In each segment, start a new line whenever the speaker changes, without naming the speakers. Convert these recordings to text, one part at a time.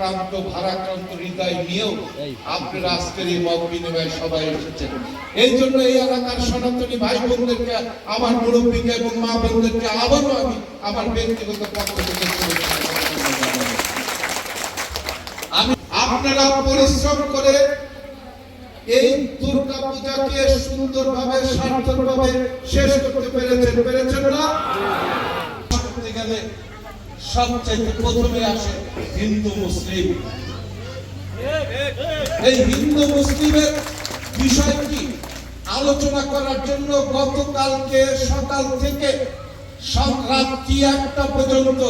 ভারাক্রান্ত ভারাক্রান্ত হৃদয় নিয়েও আপনারা আজকের এই মত বিনিময়ে সবাই এসেছেন। এই জন্য এই এলাকার সনাতনী ভাই বোনদেরকে, আমার মুরব্বীকে এবং মা বোনদেরকে আবারও আমি আমার ব্যক্তিগত পক্ষ থেকে আপনারা পরিশ্রম করে এই দুর্গা পূজাকে সুন্দরভাবে, সার্থকভাবে শেষ করতে পেরেছেন পেরেছেন না করতে গেলে সবচেয়ে প্রথমে আসে হিন্দু মুসলিম। এই হিন্দু মুসলিমের বিষয়টি আলোচনা করার জন্য গতকালকে সকাল থেকে রাত্রি একটা পর্যন্ত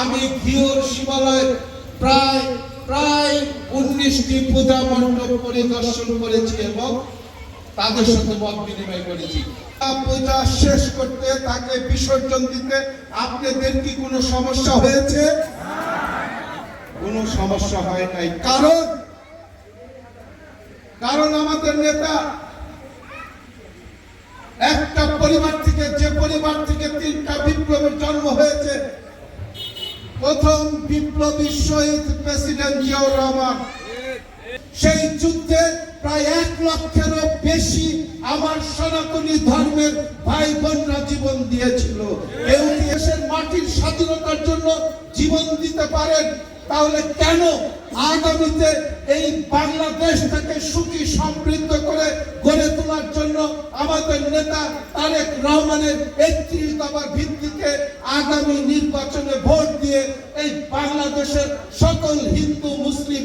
আমি ঘিওর শিবালয় প্রায় প্রায় উনিশটি পূজা মণ্ডপ পরিদর্শন করেছি এবং তাদের সাথে মত বিনিময় করেছি। পূজা শেষ করতে তাকে বিসর্জন দিতে আপনাদের কি কোনো সমস্যা হয়েছে? কোনো সমস্যা হয় নাই। কারণ কারণ আমাদের নেতা একটা পরিবার থেকে, যে পরিবার থেকে তিনটা বিপ্লবের জন্ম হয়েছে, প্রথম বিপ্লবী শহীদ প্রেসিডেন্ট জিয়াউর রহমান। সেই যুদ্ধে প্রায় এক লক্ষেরও বেশি আমার সনাতনী ধর্মের ভাই বোনরা জীবন দিয়েছিল। কেউ দেশের মাটির স্বাধীনতার জন্য জীবন দিতে পারেন? তাহলে কেন আগামীতে এই বাংলাদেশটাকে সুখী সমৃদ্ধ করে গড়ে তোলার জন্য আমাদের নেতা তারেক রহমানের একত্রিশ দফার ভিত্তিতে আগামী নির্বাচনে ভোট দিয়ে এই বাংলাদেশের সকল হিন্দু, মুসলিম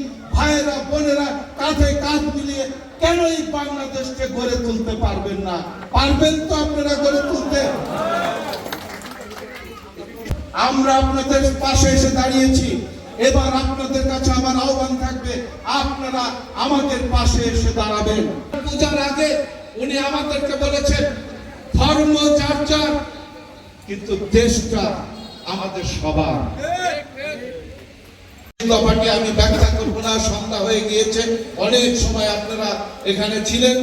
ভাইয়েরা, বোনেরা, কাঁধে কাঁধ মিলিয়ে কেন এই বাংলাদেশকে গড়ে তুলতে পারবেন না? পারবেন তো আপনারা গড়ে তুলতে। আমরা আপনাদের পাশে এসে দাঁড়িয়েছি। এবার আপনাদের কাছে আমার আহ্বান থাকবে, আপনারা আমাদের পাশে এসে দাঁড়াবেন। পূজার আগে উনি আমাদেরকে বলেছেন, ধর্ম যার যার, কিন্তু দেশটা আমাদের সবার। আমি ব্যাখ্যা করব না, সন্ধ্যা হয়ে গিয়েছে, অনেক সময় আপনারা এখানে ছিলেন।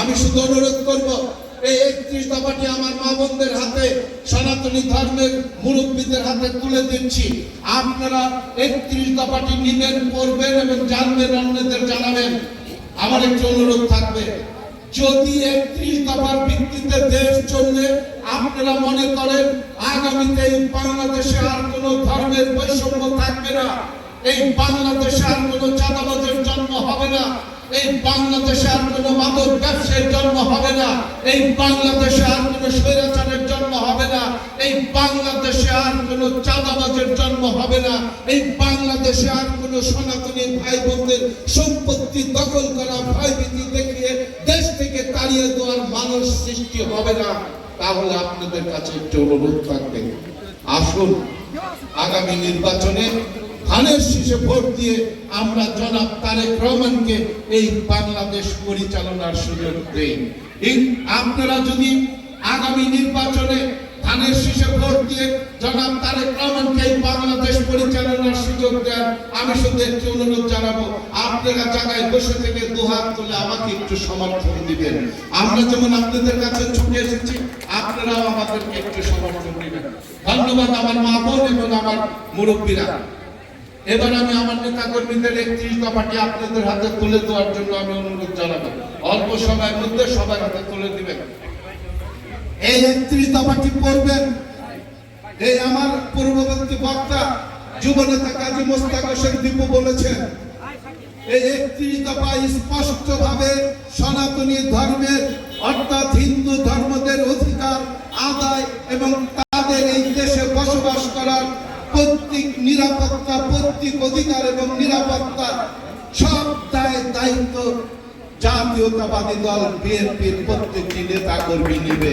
আমি শুধু অনুরোধ করব, এই একত্রিশ দফাটি আমার মা বোনদের হাতে, সনাতনী ধর্মের মুরব্বীদের হাতে তুলে দিচ্ছি। আপনারা একত্রিশ দফাটি নিবেন, করবেন এবং জানবেন, অন্যদের জানাবেন। আমার একটি অনুরোধ থাকবে, যদি একত্রিশ দফার ভিত্তিতে দেশ চললে আপনারা মনে করেন, আগামীতে বাংলাদেশে আর কোন ধর্মের বৈষম্য থাকবে না। এই বাংলাদেশে আর কোন চাঁদাবাজের জন্ম হবে না। এই বাংলাদেশে আর কোন মাদক ব্যবসায়ের জন্ম হবে না। এই বাংলাদেশে আর কোন স্বৈরাচারের জন্ম হবে না। এই বাংলাদেশে আর কোন চাঁদাবাজের জন্ম হবে না। এই বাংলাদেশে আর কোন সনাতনী ভাই বোনদের সম্পত্তি দখল করা, ভয়ভীতি দেখিয়ে দেশ থেকে তাড়িয়ে দেওয়ার মানুষ সৃষ্টি হবে না। তাহলে আপনাদের কাছে একটি অনুরোধ থাকবে। আসুন, আগামী নির্বাচনে ধানের শীষে ভোট দিয়ে আমরা জনাব তারেক রহমানকে এই বাংলাদেশ পরিচালনার সুযোগ দেই। আপনারা যদি আগামী নির্বাচনে ধানের শীষে ভোট দিয়ে জনাব তারেক রহমানকে এই বাংলাদেশ পরিচালনার সুযোগ দেন, আমি শুধু অনুরোধ জানাব, আপনারা জায়গায় বসে থেকে দুহাত তুলে আমাকে একটু সমর্থন দিবেন। আমরা যেমন আপনাদের কাছে ছুটে এসেছি, আপনারাও আমাদেরকে একটু সমর্থন দিবেন। ধন্যবাদ আমার মা বোন এবং আমার মুরব্বীরা। এবার আমি আমার নেতা কর্মীদের একত্রিশ দফাটি আপনাদের হাতে তুলে দেওয়ার জন্য আমি অনুরোধ জানাব। অল্প সময়ের মধ্যে সবার হাতে তুলে দিবেন। এই একত্রিশ দফাটি পড়বেন এই আমার পূর্ববর্তী বক্তা যুব নেতা কাজী মোস্তাক হোসেন দীপু বলেছেন, এই একত্রিশ দফা সনাতনী ধর্মের অর্থাৎ হিন্দু ধর্মদের অধিকার, আদায় এবং তাদের এই দেশে বসবাস করার প্রত্যেক নিরাপত্তা, প্রত্যেক অধিকার এবং নিরাপত্তা সব দায় দায়িত্ব জাতীয়তাবাদী দল, বিএনপির প্রত্যেকটি নেতা কর্মী নিবে।